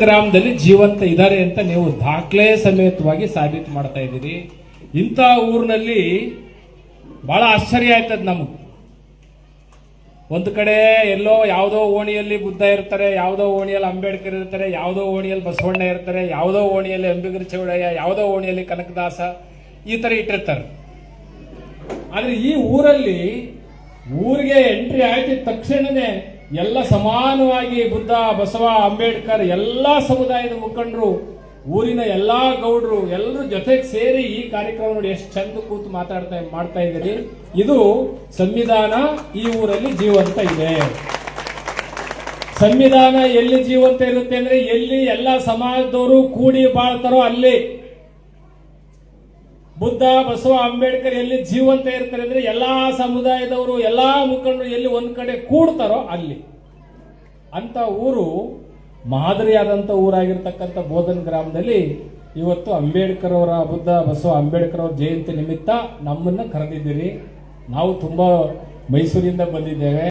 ಗ್ರಾಮದಲ್ಲಿ ಜೀವಂತ ಇದ್ದಾರೆ ಅಂತ ನೀವು ದಾಖಲೆ ಸಮೇತವಾಗಿ ಸಾಬೀತು ಮಾಡ್ತಾ ಇದ್ದೀರಿ. ಇಂಥ ಊರಿನಲ್ಲಿ ಬಹಳ ಆಶ್ಚರ್ಯ ಆಯ್ತದ ನಮಗೆ. ಒಂದು ಕಡೆ ಎಲ್ಲೋ ಯಾವುದೋ ಓಣಿಯಲ್ಲಿ ಬುದ್ಧ ಇರ್ತಾರೆ, ಯಾವುದೋ ಓಣಿಯಲ್ಲಿ ಅಂಬೇಡ್ಕರ್ ಇರ್ತಾರೆ, ಯಾವುದೋ ಓಣಿಯಲ್ಲಿ ಬಸವಣ್ಣ ಇರ್ತಾರೆ, ಯಾವುದೋ ಓಣಿಯಲ್ಲಿ ಅಂಬಿಗರ ಚೌಡಯ್ಯ, ಯಾವುದೋ ಓಣಿಯಲ್ಲಿ ಕನಕದಾಸ ಈ ತರ ಇಟ್ಟಿರ್ತಾರೆ. ಆದ್ರೆ ಈ ಊರಲ್ಲಿ ಊರಿಗೆ ಎಂಟ್ರಿ ಆಯ್ತಿದ ತಕ್ಷಣನೇ ಎಲ್ಲ ಸಮಾನವಾಗಿ ಬುದ್ಧ, ಬಸವ, ಅಂಬೇಡ್ಕರ್ ಎಲ್ಲ ಸಮುದಾಯದ ಮುಖಂಡರು, ಊರಿನ ಎಲ್ಲಾ ಗೌಡರು ಎಲ್ಲರೂ ಜೊತೆಗೆ ಸೇರಿ ಈ ಕಾರ್ಯಕ್ರಮ ನೋಡಿ ಎಷ್ಟು ಚಂದ ಕೂತು ಮಾತಾಡ್ತಾ ಮಾಡ್ತಾ ಇದ್ದೀರಿ. ಇದು ಸಂವಿಧಾನ ಈ ಊರಲ್ಲಿ ಜೀವಂತ ಇದೆ. ಸಂವಿಧಾನ ಎಲ್ಲಿ ಜೀವಂತ ಇರುತ್ತೆ ಅಂದ್ರೆ ಎಲ್ಲಿ ಎಲ್ಲ ಸಮಾಜದವರು ಕೂಡಿ ಬಾಳ್ತಾರೋ ಅಲ್ಲಿ. ಬುದ್ಧ, ಬಸವ, ಅಂಬೇಡ್ಕರ್ ಎಲ್ಲಿ ಜೀವಂತ ಇರ್ತಾರೆ ಅಂದ್ರೆ ಎಲ್ಲಾ ಸಮುದಾಯದವರು, ಎಲ್ಲಾ ಮುಖಂಡರು ಎಲ್ಲಿ ಒಂದ್ ಕಡೆ ಕೂಡ್ತಾರೋ ಅಲ್ಲಿ. ಅಂತ ಊರು ಮಾದರಿಯಾದಂತ ಊರಾಗಿರ್ತಕ್ಕಂಥ ಬೋಧನ್ ಗ್ರಾಮದಲ್ಲಿ ಇವತ್ತು ಅಂಬೇಡ್ಕರ್ ಅವರ, ಬುದ್ಧ, ಬಸವ ಅಂಬೇಡ್ಕರ್ ಅವರ ಜಯಂತಿ ನಿಮಿತ್ತ ನಮ್ಮನ್ನ ಕರೆದಿದ್ದೀರಿ. ನಾವು ತುಂಬಾ ಮೈಸೂರಿಂದ ಬಂದಿದ್ದೇವೆ.